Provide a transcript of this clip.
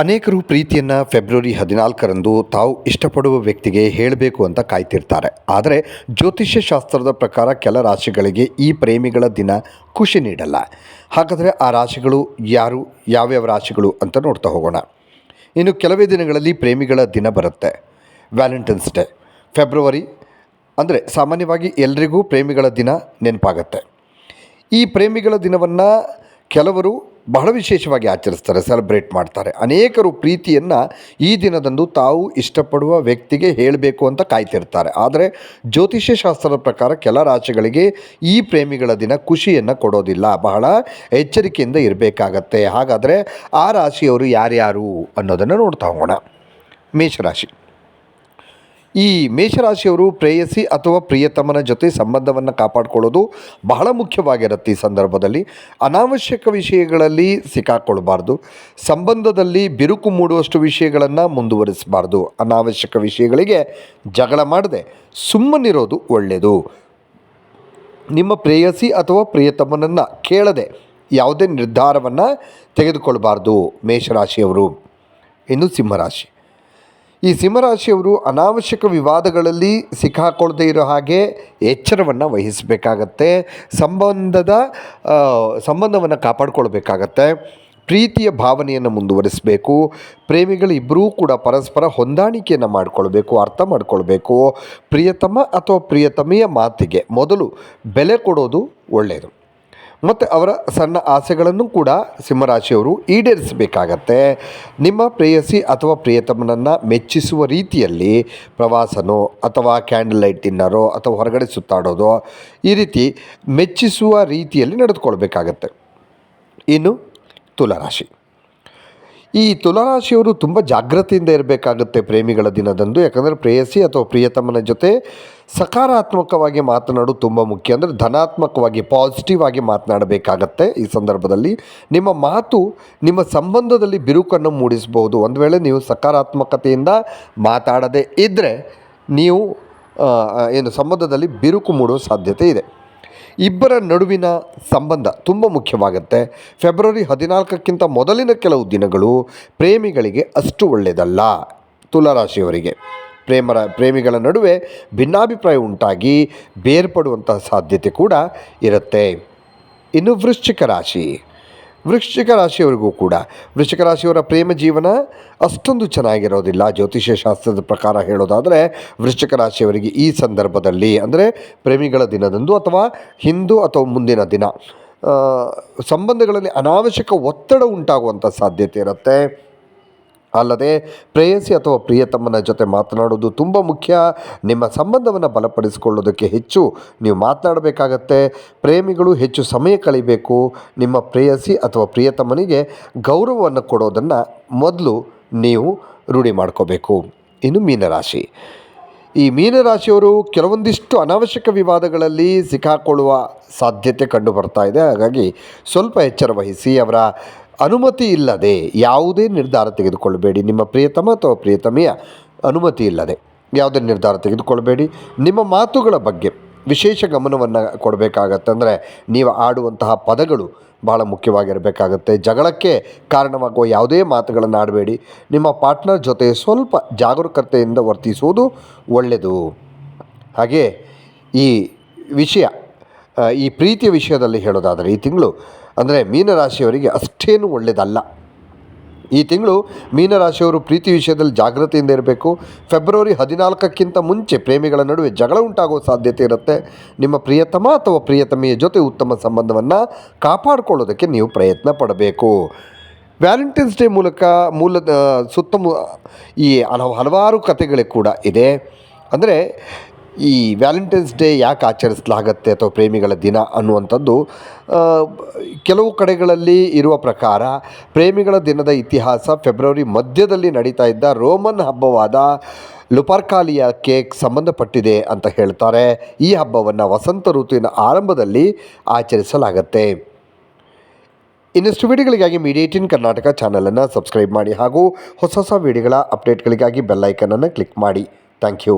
ಅನೇಕರು ಪ್ರೀತಿಯನ್ನು ಫೆಬ್ರವರಿ ಹದಿನಾಲ್ಕರಂದು ತಾವು ಇಷ್ಟಪಡುವ ವ್ಯಕ್ತಿಗೆ ಹೇಳಬೇಕು ಅಂತ ಕಾಯ್ತಿರ್ತಾರೆ. ಆದರೆ ಜ್ಯೋತಿಷ್ಯ ಶಾಸ್ತ್ರದ ಪ್ರಕಾರ ಕೆಲ ರಾಶಿಗಳಿಗೆ ಈ ಪ್ರೇಮಿಗಳ ದಿನ ಖುಷಿ ನೀಡಲ್ಲ. ಹಾಗಾದರೆ ಆ ರಾಶಿಗಳು ಯಾರು? ಯಾವ್ಯಾವ ರಾಶಿಗಳು ಅಂತ ನೋಡ್ತಾ ಹೋಗೋಣ. ಇನ್ನು ಕೆಲವೇ ದಿನಗಳಲ್ಲಿ ಪ್ರೇಮಿಗಳ ದಿನ ಬರುತ್ತೆ. Valentine's day. ಫೆಬ್ರವರಿ ಅಂದರೆ ಸಾಮಾನ್ಯವಾಗಿ ಎಲ್ರಿಗೂ ಪ್ರೇಮಿಗಳ ದಿನ ನೆನಪಾಗತ್ತೆ. ಈ ಪ್ರೇಮಿಗಳ ದಿನವನ್ನು ಕೆಲವರು ಬಹಳ ವಿಶೇಷವಾಗಿ ಆಚರಿಸ್ತಾರೆ ಸೆಲೆಬ್ರೇಟ್ ಮಾಡ್ತಾರೆ. ಅನೇಕರು ಪ್ರೀತಿಯನ್ನು ಈ ದಿನದಂದು ತಾವು ಇಷ್ಟಪಡುವ ವ್ಯಕ್ತಿಗೆ ಹೇಳಬೇಕು ಅಂತ ಕಾಯ್ತಿರ್ತಾರೆ. ಆದರೆ ಜ್ಯೋತಿಷ್ಯ ಶಾಸ್ತ್ರದ ಪ್ರಕಾರ ಕೆಲ ರಾಶಿಗಳಿಗೆ ಈ ಪ್ರೇಮಿಗಳ ದಿನ ಖುಷಿಯನ್ನು ಕೊಡೋದಿಲ್ಲ. ಬಹಳ ಎಚ್ಚರಿಕೆಯಿಂದ ಇರಬೇಕಾಗತ್ತೆ. ಹಾಗಾದರೆ ಆ ರಾಶಿಯವರು ಯಾರ್ಯಾರು ಅನ್ನೋದನ್ನು ನೋಡ್ತಾ ಹೋಗೋಣ. ಮೇಷರಾಶಿ. ಈ ಮೇಷರಾಶಿಯವರು ಪ್ರೇಯಸಿ ಅಥವಾ ಪ್ರಿಯತಮನ ಜೊತೆ ಸಂಬಂಧವನ್ನು ಕಾಪಾಡಿಕೊಳ್ಳೋದು ಬಹಳ ಮುಖ್ಯವಾಗಿರುತ್ತೆ ಈ ಸಂದರ್ಭದಲ್ಲಿ. ಅನಾವಶ್ಯಕ ವಿಷಯಗಳಲ್ಲಿ ಸಿಕ್ಕಾಕೊಳ್ಬಾರ್ದು ಸಂಬಂಧದಲ್ಲಿ ಬಿರುಕು ಮೂಡುವಷ್ಟು ವಿಷಯಗಳನ್ನು ಮುಂದುವರಿಸಬಾರ್ದು. ಅನಾವಶ್ಯಕ ವಿಷಯಗಳಿಗೆ ಜಗಳ ಮಾಡದೆ ಸುಮ್ಮನಿರೋದು ಒಳ್ಳೆಯದು ನಿಮ್ಮ ಪ್ರೇಯಸಿ ಅಥವಾ ಪ್ರಿಯತಮನನ್ನು ಕೇಳದೆ ಯಾವುದೇ ನಿರ್ಧಾರವನ್ನು ತೆಗೆದುಕೊಳ್ಬಾರ್ದು ಮೇಷರಾಶಿಯವರು. ಇನ್ನು ಸಿಂಹರಾಶಿ. ಈ ಸಿಂಹರಾಶಿಯವರು ಅನಾವಶ್ಯಕ ವಿವಾದಗಳಲ್ಲಿ ಸಿಕ್ಕಾಕೊಳ್ಳದೆ ಇರೋ ಹಾಗೆ ಎಚ್ಚರವನ್ನು ವಹಿಸಬೇಕಾಗತ್ತೆ. ಸಂಬಂಧದ ಸಂಬಂಧವನ್ನು ಕಾಪಾಡ್ಕೊಳ್ಬೇಕಾಗತ್ತೆ. ಪ್ರೀತಿಯ ಭಾವನೆಯನ್ನು ಮುಂದುವರಿಸಬೇಕು. ಪ್ರೇಮಿಗಳಿಬ್ಬರೂ ಕೂಡ ಪರಸ್ಪರ ಹೊಂದಾಣಿಕೆಯನ್ನು ಮಾಡಿಕೊಳ್ಬೇಕು, ಅರ್ಥ ಮಾಡಿಕೊಳ್ಬೇಕು. ಪ್ರಿಯತಮ ಅಥವಾ ಪ್ರಿಯತಮೆಯ ಮಾತಿಗೆ ಮೊದಲು ಬೆಲೆ ಕೊಡೋದು ಒಳ್ಳೆಯದು ಮತ್ತು ಅವರ ಸಣ್ಣ ಆಸೆಗಳನ್ನು ಕೂಡ ಸಿಂಹರಾಶಿಯವರು ಈಡೇರಿಸಬೇಕಾಗತ್ತೆ. ನಿಮ್ಮ ಪ್ರೇಯಸಿ ಅಥವಾ ಪ್ರಿಯತಮನನ್ನು ಮೆಚ್ಚಿಸುವ ರೀತಿಯಲ್ಲಿ ಪ್ರವಾಸನೋ ಅಥವಾ ಕ್ಯಾಂಡಲ್ ಲೈಟ್ ತಿನ್ನರೋ ಅಥವಾ ಹೊರಗಡೆ ಸುತ್ತಾಡೋದೋ ಈ ರೀತಿ ಮೆಚ್ಚಿಸುವ ರೀತಿಯಲ್ಲಿ ನಡೆದುಕೊಳ್ಬೇಕಾಗತ್ತೆ. ಇನ್ನು ತುಲಾರಾಶಿ. ಈ ತುಲಾರಾಶಿಯವರು ತುಂಬ ಜಾಗ್ರತೆಯಿಂದ ಇರಬೇಕಾಗುತ್ತೆ ಪ್ರೇಮಿಗಳ ದಿನದಂದು, ಯಾಕಂದರೆ ಪ್ರೇಯಸಿ ಅಥವಾ ಪ್ರಿಯತಮನ ಜೊತೆ ಸಕಾರಾತ್ಮಕವಾಗಿ ಮಾತನಾಡೋದು ತುಂಬ ಮುಖ್ಯ. ಅಂದರೆ ಧನಾತ್ಮಕವಾಗಿ ಪಾಸಿಟಿವ್ ಆಗಿ ಮಾತನಾಡಬೇಕಾಗತ್ತೆ ಈ ಸಂದರ್ಭದಲ್ಲಿ. ನಿಮ್ಮ ಮಾತು ನಿಮ್ಮ ಸಂಬಂಧದಲ್ಲಿ ಬಿರುಕನ್ನು ಮೂಡಿಸಬಹುದು. ಒಂದು ವೇಳೆ ನೀವು ಸಕಾರಾತ್ಮಕತೆಯಿಂದ ಮಾತಾಡದೇ ಇದ್ದರೆ ನೀವು ಏನು ಸಂಬಂಧದಲ್ಲಿ ಬಿರುಕು ಮೂಡುವ ಸಾಧ್ಯತೆ ಇದೆ. ಇಬ್ಬರ ನಡುವಿನ ಸಂಬಂಧ ತುಂಬ ಮುಖ್ಯವಾಗುತ್ತೆ. ಫೆಬ್ರವರಿ ಹದಿನಾಲ್ಕಕ್ಕಿಂತ ಮೊದಲಿನ ಕೆಲವು ದಿನಗಳು ಪ್ರೇಮಿಗಳಿಗೆ ಅಷ್ಟು ಒಳ್ಳೆಯದಲ್ಲ ತುಲಾರಾಶಿಯವರಿಗೆ. ಪ್ರೇಮರ, ಪ್ರೇಮಿಗಳ ನಡುವೆ ಭಿನ್ನಾಭಿಪ್ರಾಯ ಉಂಟಾಗಿ ಬೇರ್ಪಡುವಂತಹ ಸಾಧ್ಯತೆ ಕೂಡ ಇರುತ್ತೆ. ಇನ್ನು ವೃಶ್ಚಿಕ ರಾಶಿ. ವೃಶ್ಚಿಕ ರಾಶಿಯವರಿಗೂ ಕೂಡ. ವೃಶ್ಚಿಕ ರಾಶಿಯವರ ಪ್ರೇಮ ಜೀವನ ಅಷ್ಟೊಂದು ಚೆನ್ನಾಗಿರೋದಿಲ್ಲ. ಜ್ಯೋತಿಷ್ಯ ಶಾಸ್ತ್ರದ ಪ್ರಕಾರ ಹೇಳೋದಾದರೆ, ವೃಶ್ಚಿಕ ರಾಶಿಯವರಿಗೆ ಈ ಸಂದರ್ಭದಲ್ಲಿ ಅಂದರೆ ಪ್ರೇಮಿಗಳ ದಿನದಂದು ಅಥವಾ ಹಿಂದೂ ಅಥವಾ ಮುಂದಿನ ದಿನ ಸಂಬಂಧಗಳಲ್ಲಿ ಅನಾವಶ್ಯಕ ಒತ್ತಡ ಉಂಟಾಗುವಂಥ ಸಾಧ್ಯತೆ ಇರುತ್ತೆ. ಅಲ್ಲದೆ ಪ್ರೇಯಸಿ ಅಥವಾ ಪ್ರಿಯತಮ್ಮನ ಜೊತೆ ಮಾತನಾಡೋದು ತುಂಬ ಮುಖ್ಯ. ನಿಮ್ಮ ಸಂಬಂಧವನ್ನು ಬಲಪಡಿಸಿಕೊಳ್ಳೋದಕ್ಕೆ ಹೆಚ್ಚು ನೀವು ಮಾತನಾಡಬೇಕಾಗತ್ತೆ. ಪ್ರೇಮಿಗಳು ಹೆಚ್ಚು ಸಮಯ ಕಳಿಬೇಕು. ನಿಮ್ಮ ಪ್ರೇಯಸಿ ಅಥವಾ ಪ್ರಿಯತಮ್ಮನಿಗೆ ಗೌರವವನ್ನು ಕೊಡೋದನ್ನು ಮೊದಲು ನೀವು ರೂಢಿ ಮಾಡ್ಕೋಬೇಕು. ಇನ್ನು ಮೀನರಾಶಿ. ಈ ಮೀನರಾಶಿಯವರು ಕೆಲವೊಂದಿಷ್ಟು ಅನಾವಶ್ಯಕ ವಿವಾದಗಳಲ್ಲಿ ಸಿಕ್ಕಾಕೊಳ್ಳುವ ಸಾಧ್ಯತೆ ಕಂಡು ಬರ್ತಾ ಇದೆ. ಹಾಗಾಗಿ ಸ್ವಲ್ಪ ಎಚ್ಚರ ವಹಿಸಿ ಅವರ ಅನುಮತಿ ಇಲ್ಲದೆ ಯಾವುದೇ ನಿರ್ಧಾರ ತೆಗೆದುಕೊಳ್ಳಬೇಡಿ. ನಿಮ್ಮ ಪ್ರಿಯತಮ ಅಥವಾ ಪ್ರಿಯತಮೆಯ ಅನುಮತಿ ಇಲ್ಲದೆ ಯಾವುದೇ ನಿರ್ಧಾರ ತೆಗೆದುಕೊಳ್ಳಬೇಡಿ. ನಿಮ್ಮ ಮಾತುಗಳ ಬಗ್ಗೆ ವಿಶೇಷ ಗಮನವನ್ನು ಕೊಡಬೇಕಾಗತ್ತೆ ಅಂದರೆ ನೀವು ಆಡುವಂತಹ ಪದಗಳು ಬಹಳ ಮುಖ್ಯವಾಗಿರಬೇಕಾಗತ್ತೆ. ಜಗಳಕ್ಕೆ ಕಾರಣವಾಗುವ ಯಾವುದೇ ಮಾತುಗಳನ್ನು ಆಡಬೇಡಿ. ನಿಮ್ಮ ಪಾರ್ಟ್ನರ್ ಜೊತೆ ಸ್ವಲ್ಪ ಜಾಗರೂಕತೆಯಿಂದ ವರ್ತಿಸುವುದು ಒಳ್ಳೆಯದು. ಹಾಗೆ ಈ ವಿಷಯ ಈ ಪ್ರೀತಿಯ ವಿಷಯದಲ್ಲಿ ಹೇಳೋದಾದರೆ, ಈ ತಿಂಗಳು ಅಂದರೆ ಮೀನರಾಶಿಯವರಿಗೆ ಅಷ್ಟೇನು ಒಳ್ಳೆಯದಲ್ಲ ಈ ತಿಂಗಳು ಮೀನರಾಶಿಯವರು ಪ್ರೀತಿ ವಿಷಯದಲ್ಲಿ ಜಾಗೃತಿಯಿಂದ ಇರಬೇಕು. ಫೆಬ್ರವರಿ ಹದಿನಾಲ್ಕಕ್ಕಿಂತ ಮುಂಚೆ ಪ್ರೇಮಿಗಳ ನಡುವೆ ಜಗಳ ಉಂಟಾಗುವ ಸಾಧ್ಯತೆ ಇರುತ್ತೆ. ನಿಮ್ಮ ಪ್ರಿಯತಮ ಅಥವಾ ಪ್ರಿಯತಮೆಯ ಜೊತೆ ಉತ್ತಮ ಸಂಬಂಧವನ್ನು ಕಾಪಾಡಿಕೊಳ್ಳೋದಕ್ಕೆ ನೀವು ಪ್ರಯತ್ನ ಪಡಬೇಕು. ವ್ಯಾಲೆಂಟೈನ್ಸ್ ಡೇ ಮೂಲಕ ಮೂಲ ಸುತ್ತಮು ಈ ಹಲವು ಹಲವಾರು ಕಥೆಗಳು ಕೂಡ ಇದೆ. ಅಂದರೆ ಈ ವ್ಯಾಲೆಂಟೈನ್ಸ್ ಡೇ ಯಾಕೆ ಆಚರಿಸಲಾಗತ್ತೆ ಅಥವಾ ಪ್ರೇಮಿಗಳ ದಿನ ಅನ್ನುವಂಥದ್ದು ಕೆಲವು ಕಡೆಗಳಲ್ಲಿ ಇರುವ ಪ್ರಕಾರ ಪ್ರೇಮಿಗಳ ದಿನದ ಇತಿಹಾಸ ಫೆಬ್ರವರಿ ಮಧ್ಯದಲ್ಲಿ ನಡೀತಾ ಇದ್ದ ರೋಮನ್ ಹಬ್ಬವಾದ ಲುಪಾರ್ಕಾಲಿಯಕ್ಕೆ ಸಂಬಂಧಪಟ್ಟಿದೆ ಅಂತ ಹೇಳ್ತಾರೆ. ಈ ಹಬ್ಬವನ್ನು ವಸಂತ ಋತುವಿನ ಆರಂಭದಲ್ಲಿ ಆಚರಿಸಲಾಗತ್ತೆ. ಇನ್ನಷ್ಟು ವಿಡಿಯೋಗಳಿಗಾಗಿ ಮೀಡಿಯೇಟಿನ್ ಕರ್ನಾಟಕ ಚಾನಲನ್ನು ಸಬ್ಸ್ಕ್ರೈಬ್ ಮಾಡಿ ಹಾಗೂ ಹೊಸ ಹೊಸ ವಿಡಿಯೋಗಳ ಅಪ್ಡೇಟ್ಗಳಿಗಾಗಿ ಬೆಲ್ಲೈಕನನ್ನು ಕ್ಲಿಕ್ ಮಾಡಿ. Thank you.